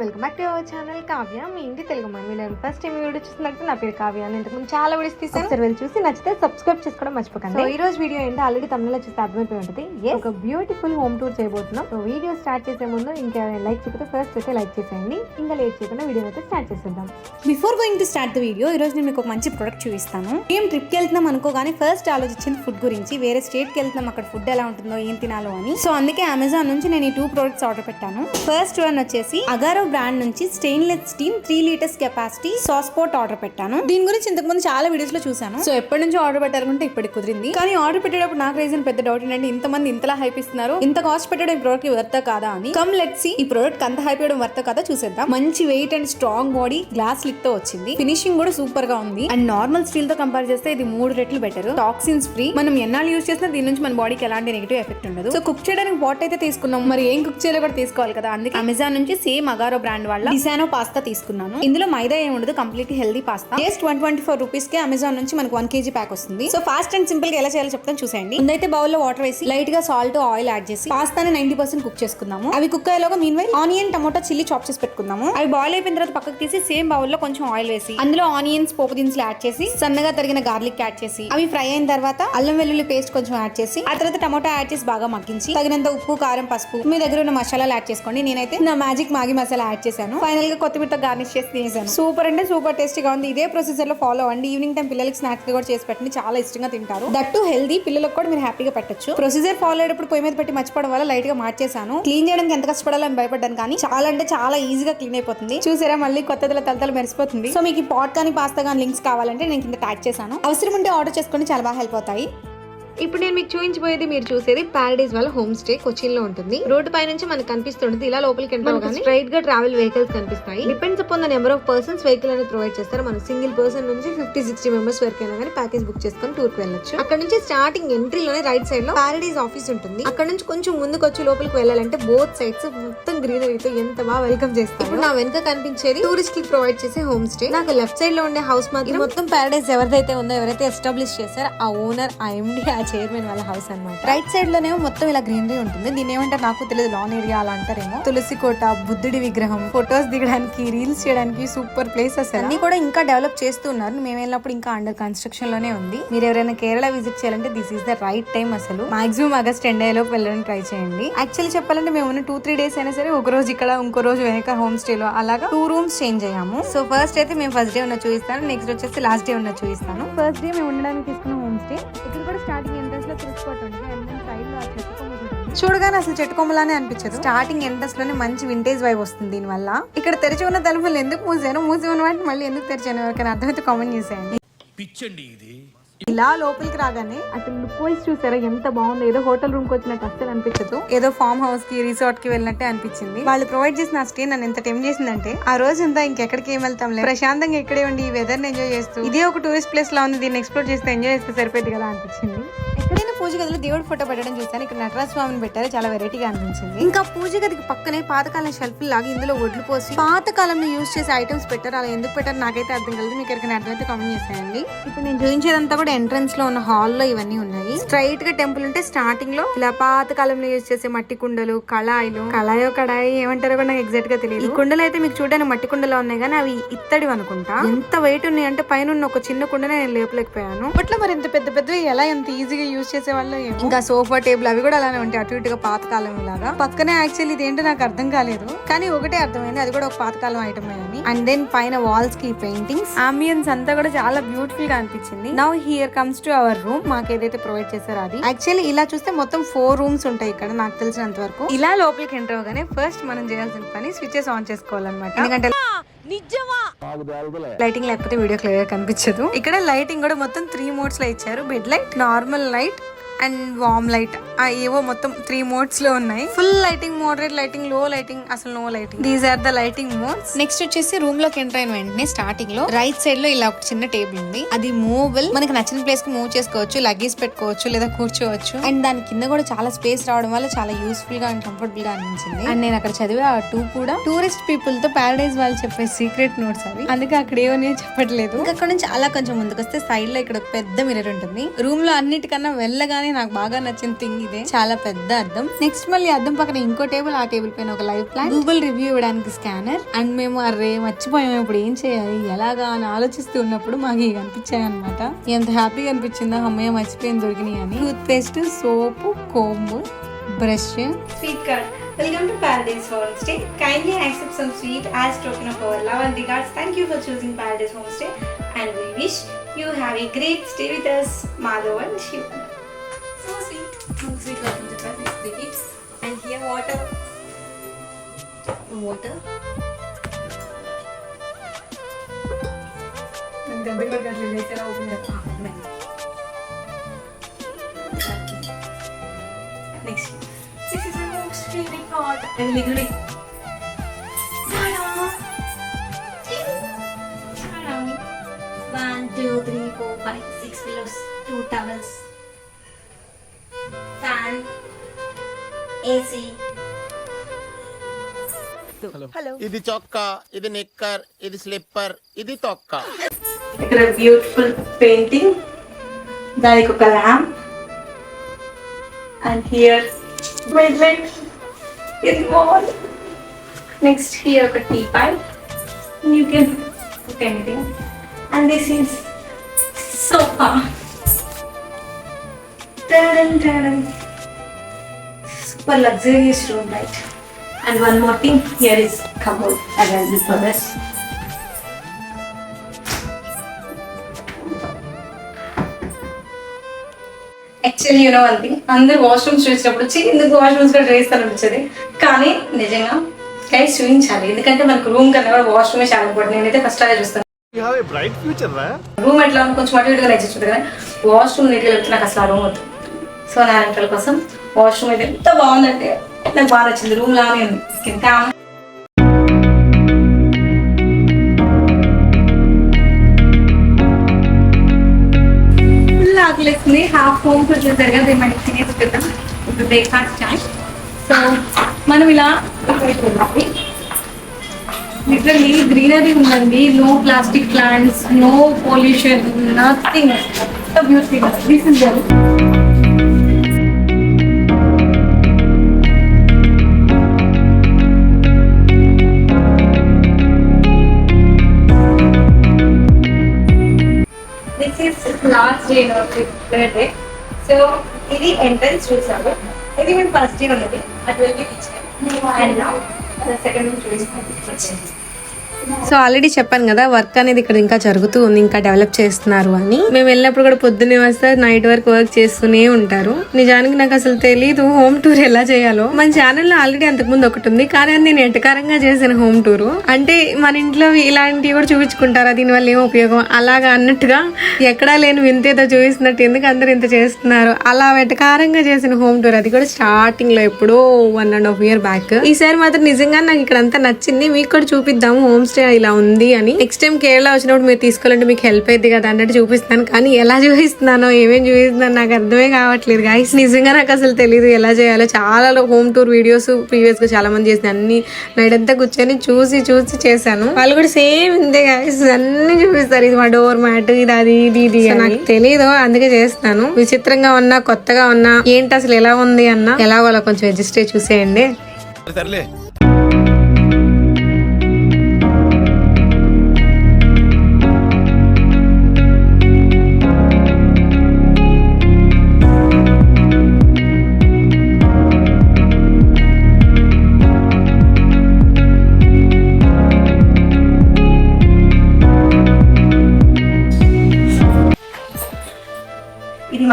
Welcome back to our channel Kavya. మీ ఇంటి Telugu mummy నేను first time video చూస్తున్నట్టు నా పేరు కావ్య. నేను ఇంతకుముందు చాలా వీడియోస్ తీసాను ఒకసారి వెళ్ళి చూసి నచ్చితే సబ్స్క్రైబ్ చేసుకోవడం మర్చిపోకండి. ఈ రోజు వీడియో ఏంటో ఆల్రెడీ తమిళలో చూస్తే అర్థమైపోయి ఉంటుంది. ఒక బ్యూటిఫుల్ హోమ్ టూర్ చేయబోతున్నాం. సో వీడియో స్టార్ట్ చేసే ముందు ఇంకా లైక్ చేయకపోతే ఫస్ట్ అయితే లైక్ చేసేయండి. ఇంకా లేట్ చేయకుండా వీడియో అయితే స్టార్ట్ చేసేద్దాం. Before going to start the video ఈ రోజు నేను మీకు ఒక మంచి ప్రొడక్ట్ చూపిస్తాను. మేము ట్రిప్కి వెళ్తున్నాం అనుకోగానే ఫస్ట్ ఆలోచించింది ఫుడ్ గురించి వేరే స్టేట్కి వెళ్తున్నాం అక్కడ ఫుడ్ ఎలా ఉంటుందో ఏం తినాలో అని. సో అందుకే అమెజాన్ నుంచి నేను ఈ టూ ప్రొడక్ట్స్ ఆర్డర్ పెట్టాను. ఫస్ట్ వన్ వచ్చేసి అగారో బ్రాండ్ నుంచి stainless steam three litres capacity sauce pot order పెట్టాను. దీని గురించి ఇంతకు ముందు చాలా వీడియోస్లో చూసాను సో ఎప్పటి నుంచి ఆర్డర్ పెట్టారనుకుంటే ఇప్పటికి కుదిరింది. కానీ ఆర్డర్ పెట్టేటప్పుడు నాకు రీజన్ పెద్ద డౌట్ ఏంటంటే ఇంతమంది ఇంతలా హైప్ ఇస్తున్నారు. ఇంత కాస్ట్ పెట్టడం ఈ ప్రోడక్ట్ వర్త కాదా అని. కమ్ లెట్ సి ఈ ప్రోడక్ట్ అంత హైప్ ఇవ్వడం వర్త కాదా చూసేద్దాం. మంచి weight and strong body glass లిక్తో వచ్చింది. ఫినిషింగ్ కూడా సూపర్గా ఉంది. అండ్ నార్మల్ స్టీల్తో కంపేర్ చేస్తే ఇది మూడు రెట్లు బెటర్ టాక్సిన్స్ ఫ్రీ మనం ఎన్నాళ్ళు యూస్ చేసినా దీని నుంచి మన బాడీకి ఎలాంటి నెగిటివ్ ఎఫెక్ట్ ఉండదు. సో కుక్ చేయడానికి పాట్ అయితే తీసుకున్నాం. మరి ఏం కుక్ చేయాలో కూడా తీసుకోవాలి కదా. అందుకే అమెజాన్ నుంచి సేమ్ అగారో బ్రాండ్ వాళ్ళ డిసానో పాస్తా తీసుకున్నాను. ఇందులో మైదా ఏమి ఉండదు complete healthy pasta just one twenty four రూపీస్కి అమెజాన్ నుంచి మనకు వన్ కేజీ ప్యాక్ వస్తుంది. సో ఫాస్ట్ అండ్ సింపుల్గా ఎలా చేయాలో చెప్తాను చూసేయండి. ముందైతే బౌల్లో వాటర్ వేసి లైట్గా సాల్ట్ ఆయిల్ యాడ్ చేసి పాస్తాని నైన్టీ పర్సెంట్ కుక్ చేసుకుందాము. అవి cook అయ్యేలోగా meanwhile onion tomato chilli chop చేసి పెట్టుకుందాము. అవి బాయిల్ అయిపోయిన తర్వాత పక్కకు తీసి సేమ్ బౌల్లో కొంచెం ఆయిల్ వేసి అందులో ఆనియన్స్ పోపు దినుసులు యాడ్ చేసి సన్నగా తరిగిన గార్లిక్ యాడ్ చేసి అవి ఫ్రై అయిన తర్వాత అల్లం వెల్లుల్లి పేస్ట్ కొంచెం యాడ్ చేసి ఆ తర్వాత టమోటా యాడ్ చేసి బాగా మగ్గించి తగినంత ఉప్పు కారం పసుపు మీ దగ్గర ఉన్న మసాలాలు యాడ్ చేసుకోండి. నేనైతే నా మ్యాజిక్ మాగి మసాలా యాడ్ చేశాను. ఫైనల్గా కొత్తిమీరతో గార్నిష్ చేసి తినేసాను. సూపర్ అంటే సూపర్ టేస్టీగా ఉంది. ఇదే ప్రొసీజర్లో ఫాలో అవ్వండి. ఈవినింగ్ టైం పిల్లలకి స్నాక్స్ కూడా చేసి పెట్టండి. చాలా ఇష్టంగా తింటారు. దట్టు హెల్దీ పిల్లలకు కూడా మీరు హ్యాపీగా పెట్టచ్చు. ప్రొసీజర్ ఫాలో అయ్యేటప్పుడు పొయ్యి మీద పెట్టి మర్చిపోవడం వల్ల లైట్గా మార్చేసాను క్లీన్ చేయడానికి ఎంత కష్టపడాలని భయపడ్డాను కానీ చాలా అంటే చాలా ఈజీగా క్లీన్ అయిపోతుంది. చూసారా మళ్ళీ కొత్తదిలో తలతల మెరిసిపోతుంది. సో మీకు ఈ పాట్ కానీ పాస్తా కానీ లింక్స్ కావాలంటే నేను కింద ట్యాగ్ చేశాను. అవసరం ఉంటే ఆర్డర్ చేసుకోండి. చాలా బాగా హెల్ప్ అవుతాయి. ఇప్పుడు నేను మీకు చూపించబోయేది మీరు చూసేది పారడైజ్ వాళ్ళ హోమ్ స్టే కొచ్చిన్లో ఉంటుంది. రోడ్డు పై నుంచి మనకు కనిపిస్తుంటుంది. ఇలా లోపలికి ఎంటర్ స్ట్రైట్గా ట్రావెల్ వెహికల్స్ కనిపిస్తాయి. Depends upon the number of persons vehicle అనేది ప్రొవైడ్ చేస్తారు. మనం సింగిల్ పర్సన్ నుంచి ఫిఫ్టీ సిక్స్టీ మెంబర్స్ వరకు అయినా కానీ ప్యాకేజ్ బుక్ చేసుకొని టూర్కి వెళ్ళొచ్చు. అక్కడ నుంచి స్టార్టింగ్ ఎంట్రీలోనే రైట్ సైడ్లో పారడైజ్ ఆఫీస్ ఉంటుంది. అక్కడ నుంచి కొంచెం ముందుకు వచ్చి లోపలికి వెళ్ళాలంటే బోత్ సైడ్స్ మొత్తం గ్రీనరీతో ఎంత బాగా వెల్కమ్ చేస్తారు. ఇప్పుడు నా వెనక కనిపించేది టూరిస్ట్కి ప్రొవైడ్ చేసే హోమ్ స్టే నాకు లెఫ్ట్ సైడ్లో ఉండే హౌస్ మాత్రం మొత్తం పారడైజ్ ఎవరిదైతే ఉందో ఎవరైతే ఎస్టాబ్లిష్ చేశారో ఆ ఓనర్ ఆ ఎండి ఆ చైర్మన్ వాళ్ళ హౌస్ అన్నమాట. రైట్ సైడ్ లోనేమో మొత్తం ఇలా గ్రీనరీ ఉంటుంది. దీని ఏమంటారు? నాకు తెలియదు లాన్ ఏరియా అలా అంటారేమో. తులసి కోట బుద్ధుడి విగ్రహం ఫొటోస్ దిగడానికి రీల్స్ చేయడానికి సూపర్ ప్లేస్ అసలు అన్ని కూడా ఇంకా డెవలప్ చేస్తూ ఉన్నారు. మేము వెళ్ళినప్పుడు ఇంకా అండర్ కన్స్ట్రక్షన్లోనే ఉంది. మీరు ఎవరైనా కేరళ విజిట్ చేయాలంటే this is the right time అసలు. మాక్సిమం ఆగస్ట్ ఎండ్ లోపు వెళ్ళడానికి ట్రై చేయండి. యాక్చువల్లీ చెప్పాలంటే మేము ఉన్న టూ త్రీ డేస్ అయినా సరే ఒక రోజు ఇక్కడ ఇంకో రోజు వెనక హోమ్ స్టే లో అలాగా టూ రూమ్స్ చేంజ్ అయ్యాము. సో ఫస్ట్ అయితే మేము ఫస్ట్ డే ఉన్న చూపిస్తాను నెక్స్ట్ వచ్చేసి లాస్ట్ డే ఉన్న చూపిస్తాను. ఫస్ట్ డే మేము ఉండడానికి తీసుకున్న స్టే ఇక్కడ కూడా స్టార్టింగ్ ఎంట్రన్స్లో తులసికోట ఉంది. అండ్ సైడ్లో చెట్టు. చూడగానే అసలు చెట్టు కొమ్మలానే అనిపించదు. స్టార్టింగ్ ఎంట్రన్స్లోనే మంచి వింటేజ్ వైబ్ వస్తుంది దీని వల్ల ఇక్కడ తెరిచి ఉన్న తలుపులు ఎందుకు మూసాను? మూసి ఉన్న వాటిని మళ్ళీ ఎందుకు తెరిచాను? ఎవరికైనా అర్థమైతే కామెంట్ చేసేయండి. పిచ్చండి ఇది. ఇలా లోపలికి రాగానే అసలు లుక్ వైజ్ చూసారా? ఎంత బాగుందో. ఏదో హోటల్ రూమ్కి వచ్చినట్టు అస్సలు అనిపించదు. ఏదో ఫామ్ హౌస్కి రిసార్ట్కి వెళ్ళినట్టే అనిపించింది. వాళ్ళు ప్రొవైడ్ చేసిన స్టే నన్ను ఎంత టైం చేసిందంటే ఆ రోజు అంతా ఇంకెక్కడికి ఏం వెళ్తాం ప్రశాంతంగా ఇక్కడే ఉండి ఈ వెదర్ని ఎంజాయ్ చేస్తూ ఇదే ఒక టూరిస్ట్ ప్లేస్ లా ఉంది దీన్ని ఎక్స్ప్లోర్ చేస్తే ఎంజాయ్ చేస్తే సరిపోయింది కదా అనిపించింది. పూజ గదిలో దేవుడి ఫోటో పెట్టడం చూసాను ఇక్కడ నటరాజ స్వామిని పెట్టారు. చాలా వెరైటీగా అనిపించింది. ఇంకా పూజ గదికి పక్కనే పాతకాలం షెల్ఫ్ లాగా ఇందులో ఒడ్లు పోసి పాతకాలంలో యూజ్ చేసే ఐటమ్స్ పెట్టారు. అలా ఎందుకు పెట్టారు నాకైతే అర్థం కాలేదు. మీకు ఎవరికైనా అర్థమైతే కామెంట్ చేసేయండి. ఇప్పుడు నేను చూపించేదంతా కూడా ఎంట్రన్స్లో ఉన్న హాల్లో ఇవన్నీ ఉన్నాయి. స్ట్రైట్గా టెంపుల్ ఉంటే స్టార్టింగ్లో ఇలా పాత కాలంలో యూజ్ చేసే మట్టి కుండలు కళాయిలు కళాయో కడాయి ఏమంటారో కూడా నాకు ఎగ్జాక్ట్గా తెలియదు. ఈ కుండలు అయితే మీకు చూడడానికి మట్టి కుండలో ఉన్నాయి కానీ అవి ఇత్తడి అనుకుంటా. ఎంత వెయిట్ ఉన్నాయి అంటే పైన ఉన్న ఒక చిన్న కుండనే నేను లేపలేకపోయాను. అట్లా మరి ఇంత పెద్ద పెద్ద ఎలా ఎంత ఈజీగా యూజ్ చేసే వాళ్ళు ఇంకా సోఫా టేబుల్ అవి కూడా అలానే ఉంటాయి. అటు ఇటుగా పాతకాలం లాగా పక్కనే యాక్చువల్లీ ఇదేంటో నాకు అర్థం కాలేదు. కానీ ఒకటే అర్థమైంది. అది కూడా ఒక పాతకాలం ఐటమ్ అని. అండ్ దెన్ పైన వాల్స్కి పెయింటింగ్స్ అంబియన్స్ అంతా కూడా చాలా బ్యూటిఫుల్గా అనిపించింది. Now here comes to our room మాకు ఏదైతే ప్రొవైడ్ చేశారో అది. యాక్చువల్లీ ఇలా చూస్తే మొత్తం ఫోర్ రూమ్స్ ఉంటాయి ఇక్కడ నాకు తెలిసినంత వరకు. ఇలా లోపలికి ఎంటర్ అవగానే ఫస్ట్ మనం చేయాల్సిన పని స్విచెస్ ఆన్ చేసుకోవాలన్నమాట. ఎందుకంటే లైటింగ్ లేకపోతే వీడియో క్లియర్గా కనిపించదు. ఇక్కడ లైటింగ్ కూడా మొత్తం త్రీ మోడ్స్లో ఇచ్చారు. Bed light normal light and warm light. ఆ ఏవో మొత్తం త్రీ మోడ్స్లో ఉన్నాయి. ఫుల్ లైటింగ్ మోడరేట్ లైటింగ్లో లైటింగ్ అసలు no lighting these are the lighting modes next వచ్చేసి రూమ్లోకి ఎంటర్ అయిన వెంటనే స్టార్టింగ్లో రైట్ సైడ్లో ఇలా ఒక చిన్న టేబుల్ ఉంది. అది మూవబుల్ మనకి నచ్చిన ప్లేస్కి మూవ్ చేసుకోవచ్చు లగేజ్ పెట్టుకోవచ్చు లేదా కూర్చోవచ్చు. అండ్ దాని కింద కూడా చాలా స్పేస్ రావడం వల్ల చాలా యూస్ఫుల్గా అండ్ కంఫర్టబుల్గా అనిపించింది. అండ్ నేను అక్కడ చదివే ఆ టూ కూడా టూరిస్ట్ పీపుల్తో పారడైజ్ వాళ్ళు చెప్పే సీక్రెట్ నోట్స్ అవి. అందుకే అక్కడ ఏమని చెప్పట్లేదు. ఇంకా అక్కడ నుంచి అలా కొంచెం ముందుకు వస్తే సైడ్లో ఇక్కడ ఒక పెద్ద మిర్రర్ ఉంటుంది. రూమ్లో అన్నిటికన్నా వెళ్ళగానే కానీ నాకు బాగా నచ్చిన థింగ్ ఇదే. చాలా పెద్ద అర్థం నెక్స్ట్ మళ్ళీ అర్థం పక్కన ఇంకో టేబుల్ ఆ టేబుల్ పైన ఒక లైవ్ ప్లాన్ గూగుల్ రివ్యూ ఇవ్వడానికి స్కానర్ అండ్ మేము అరే మర్చిపోయాము ఇప్పుడు ఏం చేయాలి? ఎలాగా అని ఆలోచిస్తూ ఉన్నప్పుడు మాకు ఇవి కనిపించాయి అనమాట ఎంత హ్యాపీగా అనిపించిందో అమ్మయ్య మర్చిపోయింది దొరికినాయి అని. Toothpaste soap comb brush speaker welcome to paradise home stay kindly accept some sweet as token of our love and regards thank you for choosing paradise home stay and we wish you have a great stay with us Madhav and Shiv അതിലേക്ക് water ഇങ്ങോട്ട് गंदगी घातलेली त्याला open नाही next This is my most favorite part. And literally, One, two, three, four, five, six pillows, two towels. AC. ఇది చొక్కా ఇది నిక్కర్ ఇది స్లిప్పర్ ఇది తొక్క ఇక్కడ బ్యూటిఫుల్ పెయింటింగ్ దానికి ఒక lamp and here bed light in wall next here ఒక tea pipe you can cook anything and this is sofa super luxurious room light and one more thing here is commode available for us. Actually you know అంది అందరు washrooms చూసినప్పుడు వచ్చి ఎందుకు washrooms కూడా వేస్తారు అనిపించేది కానీ నిజంగా గైస్ చూపించాలి. ఎందుకంటే మనకు రూమ్ కన్నా కూడా వాష్రూమే చాలా ఇంపార్టెంట్ నేనైతే ఫస్ట్ అదే చూస్తాను. బ్రైట్ ఫ్యూచర్ రా రూమ్ ఎట్లా కొంచెం అటు ఇటుగా నచ్చుతుంది కానీ వాష్రూమ్ నీట్గా వెళ్తే నాకు అసలు ఆ రూమ్ వద్దు. సో నా కోసం వాష్రూమ్ అయితే ఎంత బాగుందంటే నాకు బాగా నచ్చింది. రూమ్ లానే ఉంది. స్కిన్ కామ్ ఆకలిస్తుంది హాఫ్ హోమ్ వచ్చేసరి కదా మనకి తినేసి కదా ఇప్పుడు బ్రేక్ఫాస్ట్ టైం సో మనం ఇలా లిటరలీ గ్రీనరీ ఉందండి. No plastic plants no pollution nothing beautiful this is day so ఇది ఎంట్రన్స్ చూసాము. ఇది మేము ఫస్ట్ డే ఉన్నది. అది వెళ్ళి అండ్ సెకండ్ చూపిస్తాం సో ఆల్రెడీ చెప్పాను కదా వర్క్ అనేది ఇక్కడ ఇంకా జరుగుతూ ఉంది ఇంకా డెవలప్ చేస్తున్నారు అని. మేము వెళ్ళినప్పుడు కూడా పొద్దున్నే వస్తే నైట్ వరకు వర్క్ చేస్తూనే ఉంటారు. నిజానికి నాకు అసలు తెలియదు హోమ్ టూర్ ఎలా చేయాలో. మన ఛానల్లో ఆల్రెడీ అంతకుముందు ఒకటి ఉంది కానీ అది నేను ఎటకారంగా చేసిన హోమ్ టూర్ అంటే మన ఇంట్లో ఇలాంటివి కూడా చూపించుకుంటారా దీనివల్ల ఏం ఉపయోగం? అలాగా అన్నట్టుగా ఎక్కడా లేని వింతేదో చూపిస్తున్నట్టు ఎందుకు అందరు ఇంత చేస్తున్నారు? అలా వెటకారంగా చేసిన హోమ్ టూర్ అది కూడా స్టార్టింగ్లో ఎప్పుడో one and half year back ఈసారి మాత్రం నిజంగా నాకు ఇక్కడ అంతా నచ్చింది మీకు కూడా చూపిద్దాము హోమ్ డే ఇలా ఉంది అని. నెక్స్ట్ టైం కేరళ వచ్చినప్పుడు మీరు తీసుకోవాలంటే మీకు హెల్ప్ అయింది కదా అన్నట్టు చూపిస్తాను కానీ ఎలా చూపిస్తున్నానో ఏమేం చూపిస్తున్నాను నాకు అర్థమే కావట్లేదు గాయస్ నిజంగా నాకు అసలు తెలియదు ఎలా చేయాలో. చాలా హోమ్ టూర్ వీడియోస్ ప్రీవియస్గా చాలా మంది చేసిన అన్ని నైట్ అంతా కూర్చొని చూసి చూసి చేశాను. వాళ్ళు కూడా సేమ్ ఇంతే గాయస్ అన్ని చూపిస్తారు. ఇది మా డోర్ మ్యాట్ ఇది అది ఇది ఇది నాకు తెలియదు అందుకే చేస్తాను విచిత్రంగా ఉన్నా కొత్తగా ఉన్నా ఏంటి అసలు ఎలా ఉంది అన్న ఎలాగోలా కొంచెం అడ్జస్ట్ చూసేయండి. సర్లే.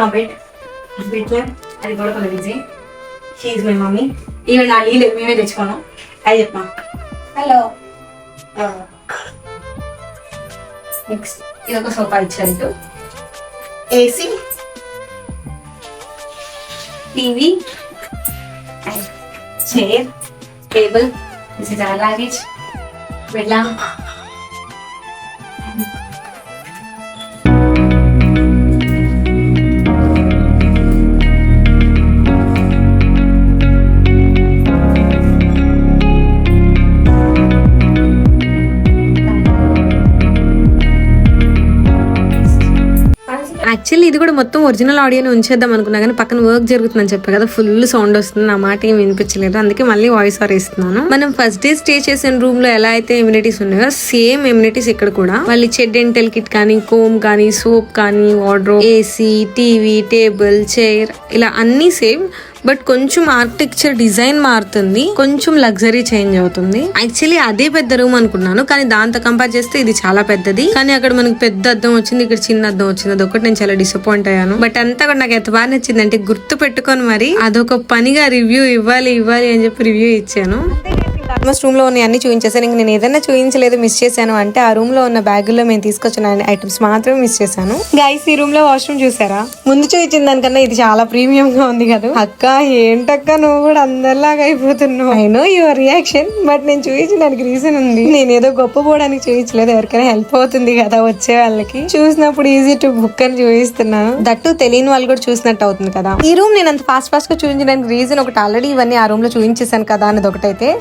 మా బెడ్ బెడ్ అది కూడా విజయ్ షీఈ్ మై మమ్మీ ఈవెన్ నా నీళ్ళు మేమే తెచ్చుకున్నాం. అది చెప్పమా హలో నెక్స్ట్ ఇది ఒక సోఫా ఇచ్చారు AC TV chair table this is our luggage bed actually ఇది కూడా మొత్తం ఒరిజినల్ ఆడియోని ఉంచేద్దాం అనుకున్నా కానీ పక్కన వర్క్ జరుగుతుందని చెప్పారు కదా ఫుల్ సౌండ్ వస్తుంది. నా మాట ఏం వినిపించలేదు. అందుకే మళ్ళీ వాయిస్ ఆర్ ఇస్తున్నాను మనం ఫస్ట్ డే స్టే చేసిన రూమ్లో ఎలా అయితే ఎమ్యూనిటీస్ ఉన్నాయో సేమ్ ఎమ్యూనిటీస్ ఇక్కడ కూడా. మళ్ళీ చెడ్ డెంటల్ కిట్ కానీ కోమ్ కానీ సోప్ కానీ wardrobe AC TV table chair ఇలా అన్ని సేమ్ బట్ కొంచెం ఆర్కిటెక్చర్ డిజైన్ మారుతుంది కొంచెం లగ్జరీ చేంజ్ అవుతుంది. యాక్చువల్లీ అదే పెద్ద రూమ్ అనుకున్నాను కానీ దాంతో కంపేర్ చేస్తే ఇది చాలా పెద్దది. కానీ అక్కడ మనకి పెద్ద అద్దం వచ్చింది ఇక్కడ చిన్న అద్దం వచ్చింది. అదొకటి నేను చాలా డిసప్పాయింట్ అయ్యాను. బట్ అంతా కూడా నాకు ఎంత బాగా నచ్చింది అంటే గుర్తు పెట్టుకొని మరి అదొక పనిగా రివ్యూ ఇవ్వాలి ఇవ్వాలి అని చెప్పి రివ్యూ ఇచ్చాను. ఆల్మోస్ట్ రూమ్లో ఉన్న అన్ని చూపించేసాను ఇంక నేను ఏదైనా చూపించలేదు మిస్ చేశాను అంటే ఆ రూమ్లో ఉన్న బ్యాగుల్లో మేము తీసుకొచ్చిన ఐటమ్స్ మాత్రమే మిస్ చేశాను. గైస్ ఈ రూమ్లో వాష్రూమ్ చూసారా? ముందు చూపించిన దానికన్నా ఇది చాలా ప్రీమియం గా ఉంది కదా. అక్క ఏంటక్క నువ్వు కూడా అందరిలాగా అయిపోతున్నావు. I know your reaction but నేను చూపించడానికి రీజన్ ఉంది. నేను ఏదో గొప్ప పోవడానికి చూపించలేదు. ఎవరికైనా హెల్ప్ అవుతుంది కదా వచ్చే వాళ్ళకి. చూసినప్పుడు ఈజీ టు బుక్ అని చూపిస్తున్నాను దట్టు తెలియని వాళ్ళు కూడా చూసినట్టు అవుతుంది కదా. ఈ రూమ్ నేను అంత ఫాస్ట్ ఫాస్ట్గా చూపించడానికి రీజన్ ఒకటి ఆల్రెడీ ఇవన్నీ ఆ రూమ్లో చూపించేసాను కదా అన్నది ఒకటైతే.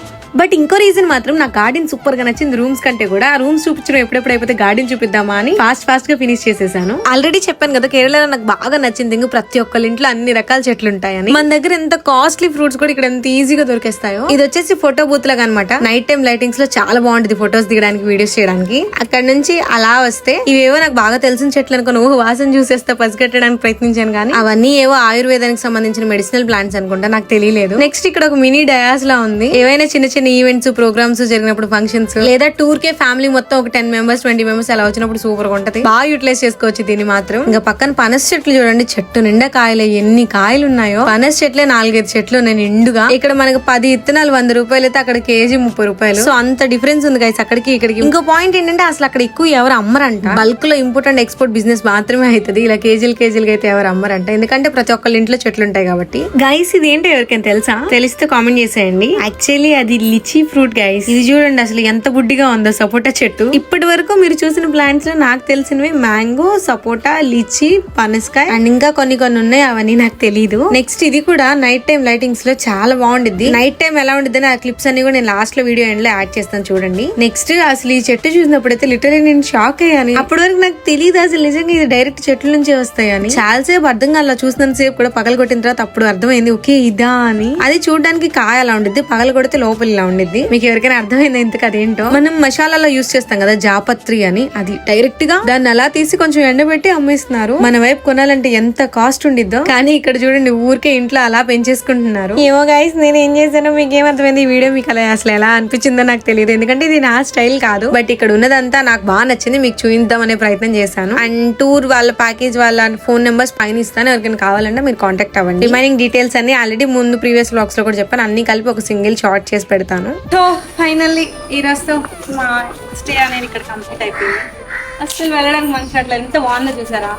బట్ ఇంకో రీజన్ మాత్రం నా గార్డెన్ సూపర్గా నచ్చింది రూమ్స్ కంటే కూడా. ఆ రూమ్స్ చూపించడం ఎప్పుడెప్పుడు అయిపోతే గార్డెన్ చూపిద్దామా అని ఫాస్ట్ ఫాస్ట్గా ఫినిష్ చేసేసాను. ఆల్రెడీ చెప్పాను కదా కేరళలో నాకు బాగా నచ్చింది. ఇంకా ప్రతి ఒక్కరి ఇంట్లో అన్ని రకాల చెట్లు ఉంటాయని. మన దగ్గర ఎంత కాస్ట్లీ ఫ్రూట్స్ కూడా ఇక్కడ ఎంత ఈజీగా దొరికేస్తాయో. ఇది వచ్చేసి ఫోటో బూత్ లాగా అనమాట నైట్ టైం లైటింగ్స్లో చాలా బాగుంటుంది ఫొటోస్ దిగడానికి వీడియోస్ చేయడానికి. అక్కడ నుంచి అలా వస్తే ఇవేవో నాకు బాగా తెలిసిన చెట్లు అనుకో నువ్వు వాసన చూసేస్తే పసిగట్టడానికి ప్రయత్నించాను కానీ అవన్నీ ఏవో ఆయుర్వేదానికి సంబంధించిన మెడిసినల్ ప్లాంట్స్ అనుకుంటా నాకు తెలియలేదు. నెక్స్ట్ ఇక్కడ ఒక మినీ డయాస్ లా ఉంది. ఏవైనా చిన్న చిన్న ఈవెంట్స్ ప్రోగ్రామ్స్ జరిగినప్పుడు ఫంక్షన్స్ లేదా టూర్ కే ఫ్యామిలీ మొత్తం ఒక టెన్ మెంబర్స్ ట్వంటీ మెంబర్స్ అలా వచ్చినప్పుడు సూపర్గా ఉంటది. బాగా యూటిలైజ్ చేసుకోవచ్చు దీన్ని మాత్రం. ఇంకా పక్కన పనస చెట్లు చూడండి. చెట్టు నిండా కాయలు. ఎన్ని కాయలు ఉన్నాయో. పనస చెట్లే నాలుగైదు చెట్లు ఉన్నాయి నిండుగా. ఇక్కడ మనకు పది ఇత్తనాలు వంద రూపాయలు అయితే అక్కడ కేజీ ముప్పై రూపాయలు. సో అంత డిఫరెన్స్ ఉంది గైస్ అక్కడికి ఇక్కడికి. ఇంకో పాయింట్ ఏంటంటే అసలు అక్కడ ఎక్కువ ఎవరు అమ్మరంట. బల్క్లో ఇంపోర్ట్ అండ్ ఎక్స్పోర్ట్ బిజినెస్ మాత్రమే అవుతుంది ఇలా కేజీలు కేజీలు అయితే ఎవరు అమ్మరంట. ఎందుకంటే ప్రతి ఒక్కళ్ళ ఇంట్లో చెట్లు ఉంటాయి కాబట్టి. గైస్ ఇది ఏంటో ఎవరికైనా తెలుసా? తెలిస్తే కామెంట్ చేసేయండి. యాక్చువల్లీ అది లిచీ ఫ్రూట్ గైస్ ఇది చూడండి అసలు ఎంత బుడ్డిగా ఉందో సపోటా చెట్టు. ఇప్పటి వరకు మీరు చూసిన ప్లాంట్స్లో నాకు తెలిసినవి మ్యాంగో సపోటా లిచీ పనసకాయ అండ్ ఇంకా కొన్ని కొన్ని ఉన్నాయి అవన్నీ నాకు తెలియదు నెక్స్ట్ ఇది కూడా నైట్ టైం లైటింగ్స్లో చాలా బాగుంటుంది నైట్ టైం ఎలా ఉంటుంది ఆ క్లిప్స్ అన్ని కూడా నేను లాస్ట్లో వీడియో ఎండ్లో యాడ్ చేస్తాను చూడండి. నెక్స్ట్ అసలు ఈ చెట్టు చూసినప్పుడు అయితే లిటరలీ నేను షాక్ అయ్యాను. అప్పటి వరకు నాకు తెలియదు అసలు నిజంగా ఇది డైరెక్ట్ చెట్ల నుంచే వస్తాయని చాలా సేపు అర్థం కాల చూసినంత సేపు కూడా పగల కొట్టిన తర్వాత అప్పుడు అర్థమైంది ఓకే ఇదా అని. అది చూడడానికి కాయ అలా ఉండిద్ది పగల కొడితే లోపల ఇలా ఉండిద్ది. మీకు ఎవరికైనా అర్థమైంది ఎందుకు అదేంటో? మనం మసాలాలో యూస్ చేస్తాం కదా జాపత్రి అని. అది డైరెక్ట్గా దాన్ని అలా తీసి కొంచెం ఎండబెట్టి అమ్మేస్తున్నారు. మన వైపు కొనాలంటే ఎంత కాస్ట్ ఉండిద్దో. కానీ ఇక్కడ చూడండి ఊరికే ఇంట్లో అలా పెంచేసుకుంటున్నారు. ఏమో గైస్ నేను ఏం చేశానో మీకు ఏమర్థమైంది ఈ వీడియో మీకు అలా అసలు ఎలా అనిపించిందో నాకు తెలియదు. ఎందుకంటే ఇది నా స్టైల్ కాదు. బట్ ఇక్కడ ఉన్నదంతా నాకు బాగా నచ్చింది. మీకు చూపిద్దాం అనే ప్రయత్నం చేశాను. అండ్ టూర్ వాళ్ళ ప్యాకేజ్ వాళ్ళ ఫోన్ నెంబర్స్ పైన ఇస్తాను. ఎవరికైనా కావాలంటే మీరు కాంటాక్ట్ అవ్వండి. రిమైనింగ్ డీటెయిల్స్ అన్ని ఆల్రెడీ ముందు ప్రీవియస్ బ్లాగ్స్లో కూడా చెప్పాను. అన్ని కలిపి ఒక సింగిల్ షార్ట్ చేసి పెడతాను. సో ఫైనల్లీ ఈ రోజుతో మా స్టే అనేది ఇక్కడ కంప్లీట్ అయిపోయింది. అసలు వెళ్ళడానికి మంచి అట్లా ఎంత బాగుందో చూసారా?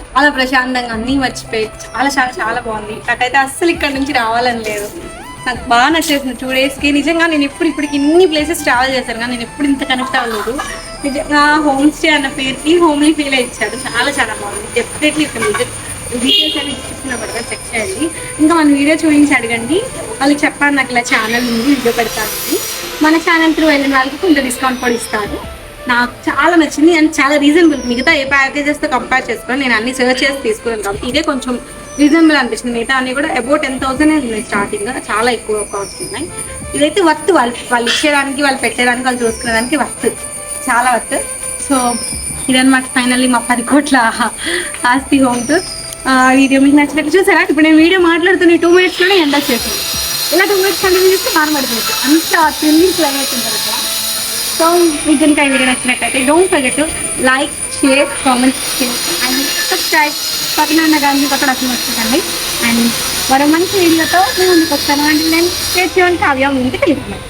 చాలా ప్రశాంతంగా అన్నీ మర్చిపోయి చాలా చాలా చాలా బాగుంది. నాకైతే అస్సలు ఇక్కడ నుంచి రావాలని లేదు. నాకు బాగా నచ్చేసింది టూ డేస్కి నిజంగా నేను ఎప్పుడు ఇప్పటికి ఇన్ని ప్లేసెస్ ట్రావెల్ చేశాను కానీ నేను ఎప్పుడు ఇంత కనెక్ట్ అవ్వలేదు. నిజంగా హోమ్ స్టే అన్న పేరుకి హోమ్లీ ఫీల్ ఇచ్చాడు. చాలా చాలా బాగుంది. డెఫినెట్లీ ఇక్కడ నిజం డీటెయిల్స్ అనేది డిస్క్రిప్షన్లో పెడతా చెక్ చేయండి. ఇంకా మన వీడియో చూపించి అడగండి. వాళ్ళకి చెప్పాను నాకు ఇలా ఛానల్ ఉంది వీడియో పెడతాను మన ఛానల్ త్రూ వెళ్ళిన వాళ్ళకి కొంచెం డిస్కౌంట్ కూడా ఇస్తారు. నాకు చాలా నచ్చింది అండ్ చాలా రీజనబుల్ మిగతా ఏ ప్యాకేజెస్తో కంపేర్ చేసుకొని నేను అన్ని సర్చ్ చేసి తీసుకున్నాను కాబట్టి ఇదే కొంచెం రీజనబుల్ అనిపించింది మిగతా అన్ని కూడా అబౌట్ టెన్ థౌసండ్ ఉన్నాయి స్టార్టింగ్ చాలా ఎక్కువ కాస్ట్ ఉన్నాయి. ఇదైతే వర్త్ వాళ్ళు వాళ్ళు ఇచ్చేదానికి వాళ్ళు పెట్టేదానికి వాళ్ళు చూసుకునేదానికి వర్త్ చాలా వర్త్ సో ఇదన్నమాట ఫైనల్లీ మా పది కోట్ల ఆస్తి హోమ్ టూర్ వీడియో మీకు నచ్చినట్లు చూసారా? ఇప్పుడు నేను వీడియో మాట్లాడుతున్న టూ మినిట్స్లోనే ఎండ్ వచ్చేసింది ఇలా టూ మినిట్స్ కంటిన్యూ చేస్తే మారబడిపోతుంది అంత థ్రిల్లింగ్ క్లైమేట్ ఉంటుంది అక్కడ. సో మీకు కనుక ఈ వీడియో నచ్చినట్టయితే don't forget like share comment and subscribe పక్కన ఉన్న గాంధీ పక్కన అసలు వచ్చిందండి అండ్ మరో మంచి వీడియోతో మేము ముందుకు వస్తాను. అంటే నేను చేసి కావ్యం ముందుకు వెళ్తున్నాను